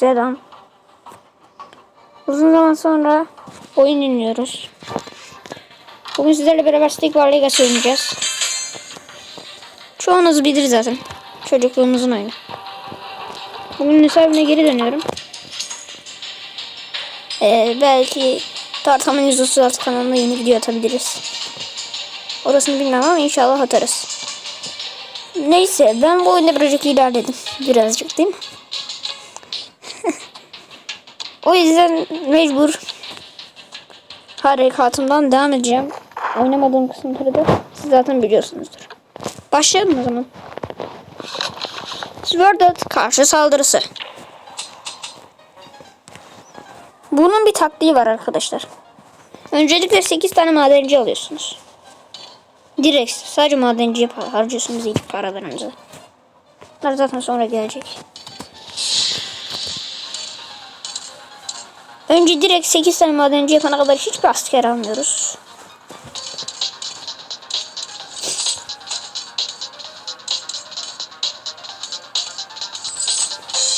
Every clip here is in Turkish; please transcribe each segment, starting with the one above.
Selam. Uzun zaman sonra oyun dinliyoruz. Bugün sizlerle beraber Stick War Legacy oynayacağız. Çoğunuz bilir zaten. Çocukluğumuzun oyunu. Bugün hesabına geri dönüyorum. Ee, belki Tartam'ın 136 kanalına yeni video atabiliriz. Orasını bilmem ama inşallah atarız. Neyse ben bu oyunda birazcık ilerledim. Birazcık değil mi? O yüzden mecbur harekatımdan devam edeceğim. Oynamadığım kısımları da siz zaten biliyorsunuzdur. Başlayalım o zaman. Sworded karşı saldırısı. Bunun bir taktiği var arkadaşlar. Öncelikle 8 tane madenci alıyorsunuz. Direkt sadece madenciye harcıyorsunuz ilk paralarınızı. Bunlar zaten sonra gelecek. Önce direkt 8 tane madenci yapana kadar hiçbir asker almıyoruz.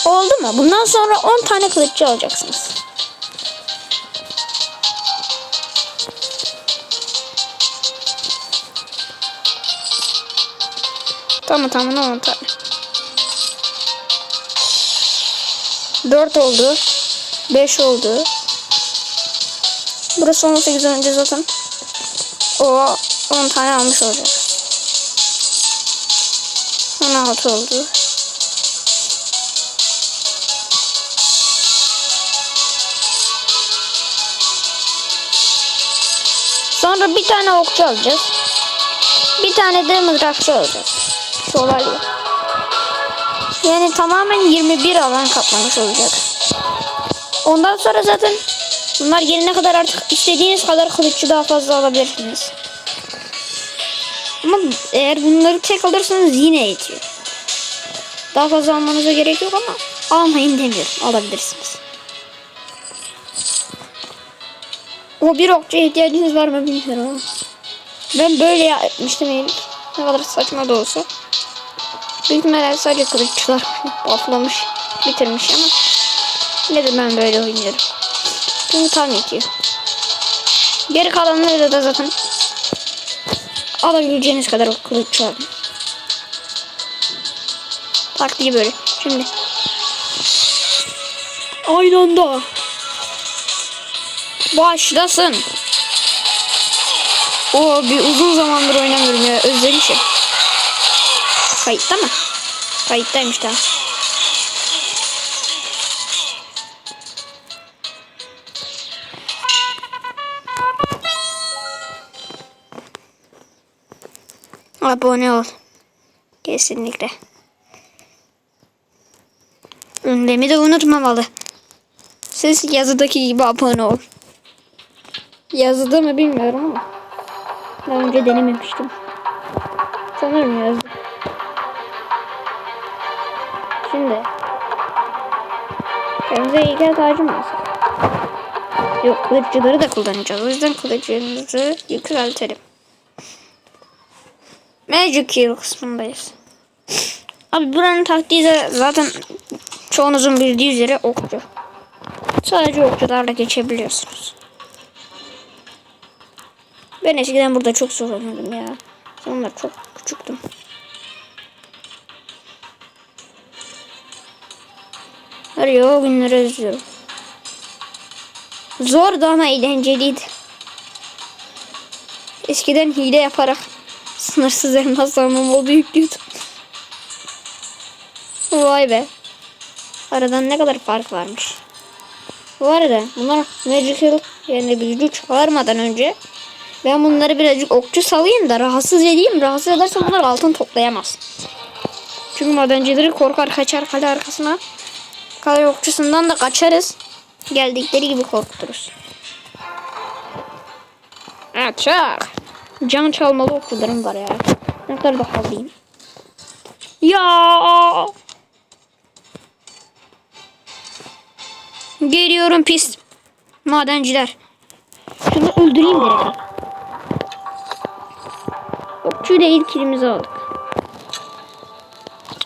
Oldu mu? Bundan sonra 10 tane kılıççı alacaksınız. Tamam tamam 10 tane. 4 oldu. 5 oldu. Burası 18 önce zaten. O 10 tane almış olacak. 16 oldu. Sonra bir tane okçu alacağız. Bir tane de mızrakçı alacağız. Şövalye. Yani tamamen 21 alan kaplamış olacak. Ondan sonra zaten bunlar gelene kadar artık istediğiniz kadar kılıççı daha fazla alabilirsiniz. Ama eğer bunları tek alırsanız yine yetiyor. Daha fazla almanıza gerek yok ama almayın demiyorum. Alabilirsiniz. O bir okçuya ihtiyacınız var mı bilmiyorum ama. Ben böyle yapmıştım ilk. Ne kadar saçma da olsa. Büyük ihtimalle sadece kılıççılar bufflamış, bitirmiş ama yine de ben böyle oynuyorum. Çünkü tam yetiyor. Geri kalanları da zaten alabileceğiniz kadar o kılıççı alın. Taktiği böyle. Şimdi aynı anda başlasın. O bir uzun zamandır oynamıyorum ya özlemişim. Kayıtta mı? Kayıttaymış daha. Abone ol. Kesinlikle. Ünlemi de unutmamalı. Siz yazıdaki gibi abone ol. Yazıda mı bilmiyorum ama. Daha önce denememiştim. Sanırım yazdı. Şimdi. Kendimize heykel tacı mı? Yok kılıççıları da kullanacağız. O yüzden kılıcımızı yükseltelim. Magic Kill kısmındayız. Abi buranın taktiği de zaten çoğunuzun bildiği üzere okçu. Sadece okçularla geçebiliyorsunuz. Ben eskiden burada çok zorlanıyordum ya. Onlar çok küçüktüm. Her ya günleri özlüyorum. Zordu ama eğlenceliydi. Eskiden hile yaparak sınırsız elmas alma modu yüklüyordum. Vay be. Aradan ne kadar fark varmış. Bu arada bunlar Magical yani büyücü çağırmadan önce ben bunları birazcık okçu salayım da rahatsız edeyim. Rahatsız edersem bunlar altın toplayamaz. Çünkü madencileri korkar kaçar kale arkasına. Kale okçusundan da kaçarız. Geldikleri gibi korkuturuz. Çak. Can çalmalı okçularım var ya. Ne kadar da fazlayım. Ya. Geliyorum pis madenciler. Şunu öldüreyim direkt. Okçuyla ilk kilimizi aldık.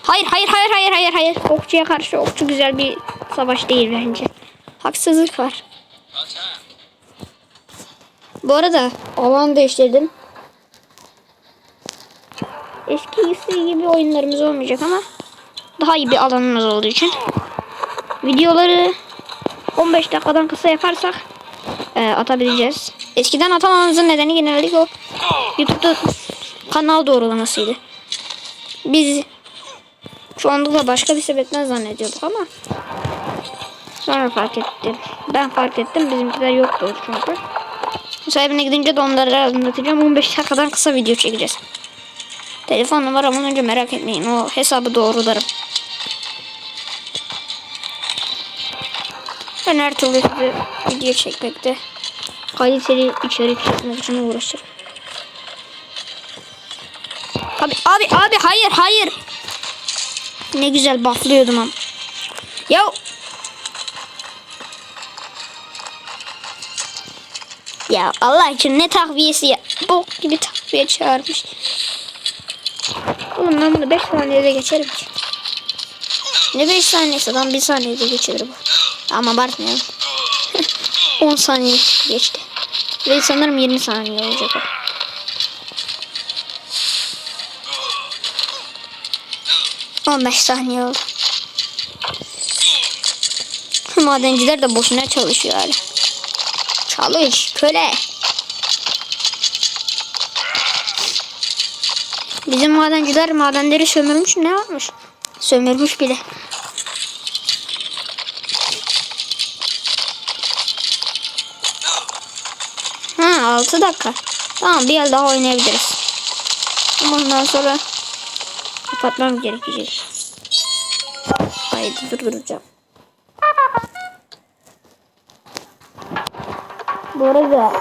Hayır hayır hayır hayır hayır hayır. Okçuya karşı okçu güzel bir savaş değil bence. Haksızlık var. Bu arada alan değiştirdim. Eskisi gibi oyunlarımız olmayacak ama daha iyi bir alanımız olduğu için videoları 15 dakikadan kısa yaparsak e, atabileceğiz. Eskiden atamamamızın nedeni genellikle o YouTube'da kanal doğrulamasıydı. Biz çoğunlukla başka bir sebepten zannediyorduk ama sonra fark ettim. Ben fark ettim bizimkiler yoktu çünkü. Sahibine gidince de onları anlatacağım. 15 dakikadan kısa video çekeceğiz. Telefon numaramı önce merak etmeyin. O hesabı doğrularım. Ben her türlü video çekmekte kaliteli içerik çekmek için uğraşırım. Abi abi abi hayır hayır. Ne güzel bufflıyordum am. Ya Ya Allah için ne takviyesi ya. Bok gibi takviye çağırmış. Oğlum ben bunu 5 saniyede geçerim ki. Ne 5 saniyesi lan 1 saniyede geçilir bu. Ama abartmayalım. 10 saniye geçti. Ve sanırım 20 saniye olacak o. On beş saniye oldu. Madenciler de boşuna çalışıyor. Çalış köle. Bizim madenciler madenleri sömürmüş ne yapmış? Sömürmüş bile. Ha 6 dakika. Tamam bir el daha oynayabiliriz. Ama ondan sonra kapatmam gerekecek. Haydi durduracağım. Bu arada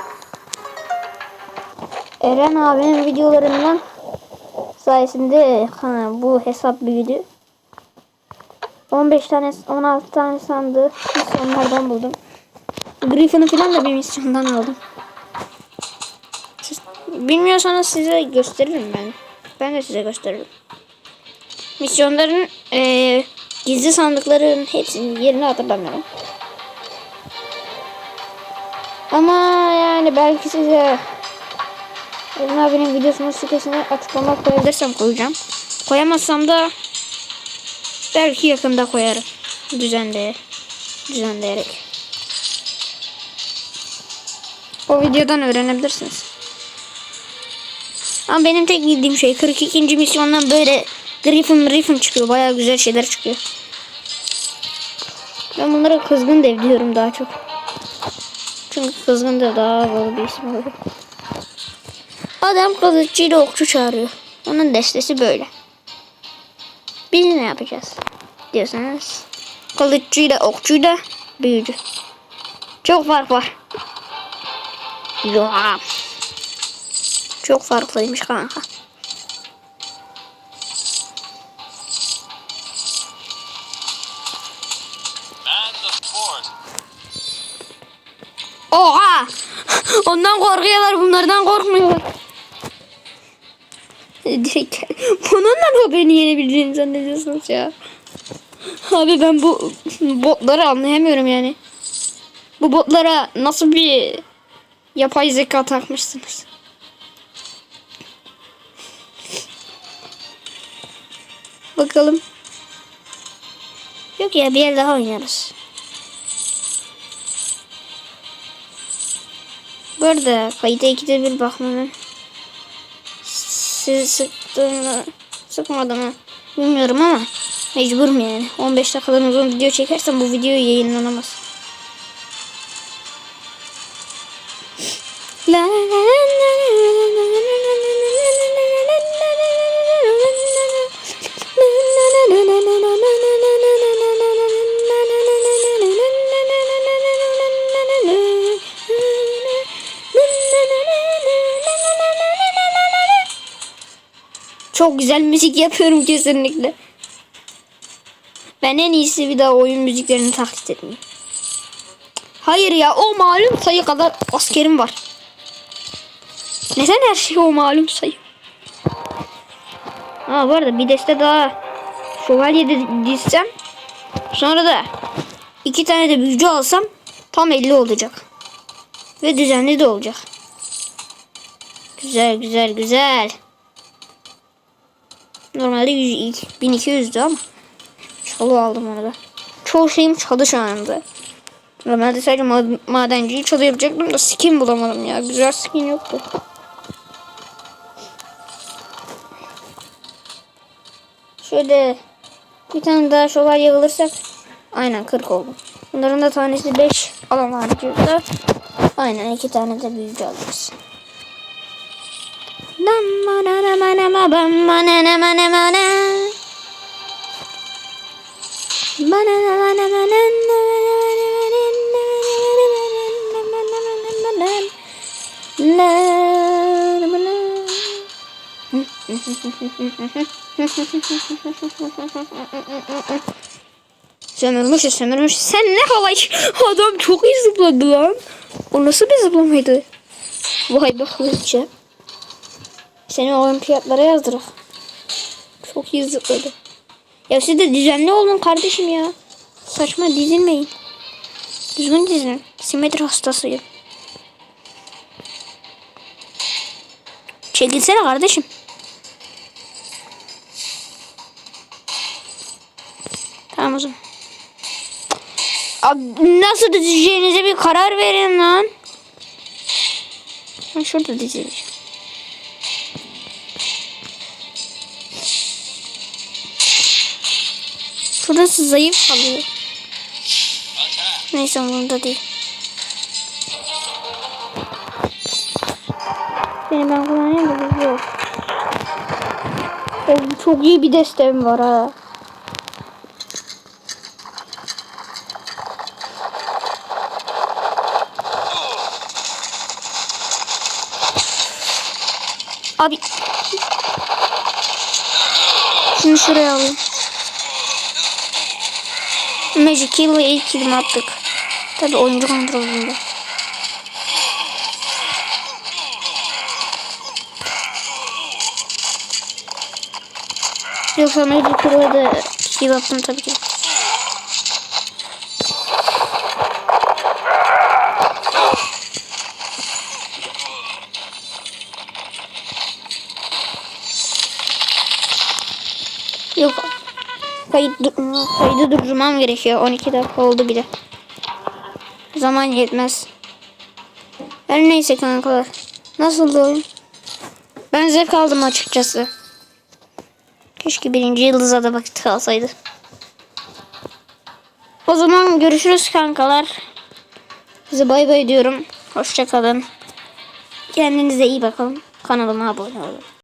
Eren abinin videolarından sayesinde ha, bu hesap büyüdü. 15 tane 16 tane sandığı misyonlardan buldum. Griffin'i falan da bir misyondan aldım. Siz bilmiyorsanız size gösteririm ben. Ben de size gösteririm. Misyonların eee, gizli sandıkların hepsinin yerini hatırlamıyorum. Ama yani belki size Eren abinin videosunun sitesine açıklama koyabilirsem koyacağım. Koyamazsam da belki yakında koyarım. Düzenleye, düzenleyerek. O videodan öğrenebilirsiniz. Ama benim tek bildiğim şey 42. misyondan böyle Griffin Griffin çıkıyor. Baya güzel şeyler çıkıyor. Ben bunlara kızgın dev diyorum daha çok. Çünkü kızgın da daha havalı bir isim oluyor. Adam kılıççıyla okçu çağırıyor. Onun destesi böyle. Biz ne yapacağız? Diyorsanız. Kılıççıyla okçuyla büyücü. Çok fark var. Ya. Çok farklıymış kanka. Oha! Ondan korkuyorlar bunlardan korkmuyorlar. Direkt bununla mı beni yenebileceğini zannediyorsunuz ya? Abi ben bu botları anlayamıyorum yani. Bu botlara nasıl bir yapay zeka takmışsınız? Bakalım. Yok ya bir yer daha oynarız. Bu arada kayıta ikide bir bakmanın sizi sıktığını sıkmadı mı bilmiyorum ama mecburum yani. 15 dakikadan uzun video çekersem bu video yayınlanamaz. La la la Çok güzel müzik yapıyorum kesinlikle. Ben en iyisi bir daha oyun müziklerini taklit etmeyeyim. Hayır ya o malum sayı kadar askerim var. Neden her şey o malum sayı? Ha bu arada bir deste daha şövalye de dizsem sonra da iki tane de büyücü alsam tam 50 olacak. Ve düzenli de olacak. Güzel güzel güzel. Normalde 100, 1200'dü ama çalı aldım onu da. Çoğu şeyim çalı şu anda. Normalde sadece ma- madenciyi çalı yapacaktım da skin bulamadım ya. Güzel skin yoktu. Şöyle bir tane daha şövalye alırsak aynen 40 oldu. Bunların da tanesi 5 alan harcıyorsa aynen iki tane de büyücü alırız. Sömürmüş sömürmüş. Sen ne kolay. Adam çok iyi zıpladı lan. O nasıl bir zıplamaydı? Vay be hızlıca. Seni olimpiyatlara yazdırak. Çok iyi zıpladı. Ya siz de düzenli olun kardeşim ya. Saçma dizilmeyin. Düzgün dizin. Simetri hastasıyım. Çekilsene kardeşim. Tamam o zaman. Nasıl dizeceğinize bir karar verin lan. Ben şurada dizeceğim. Şurası zayıf kalıyor. Neyse umurumda değil. Beni ben kullanayım da yok. Oğlum çok iyi bir destem var ha. Abi. Şunu şuraya alayım. Magic Kill'la ilk kilimi attık. Tabi oyuncu kontrolünde. Yoksa Magic Kill'la da kill attım tabii ki. Kayıt, kaydı durdurmam gerekiyor. 12 dakika oldu bile. Zaman yetmez. Her neyse kankalar. Nasıldı oyun? Ben zevk aldım açıkçası. Keşke birinci yıldıza da vakit kalsaydı. O zaman görüşürüz kankalar. Size bay bay diyorum. Hoşçakalın. Kendinize iyi bakın. Kanalıma abone olun.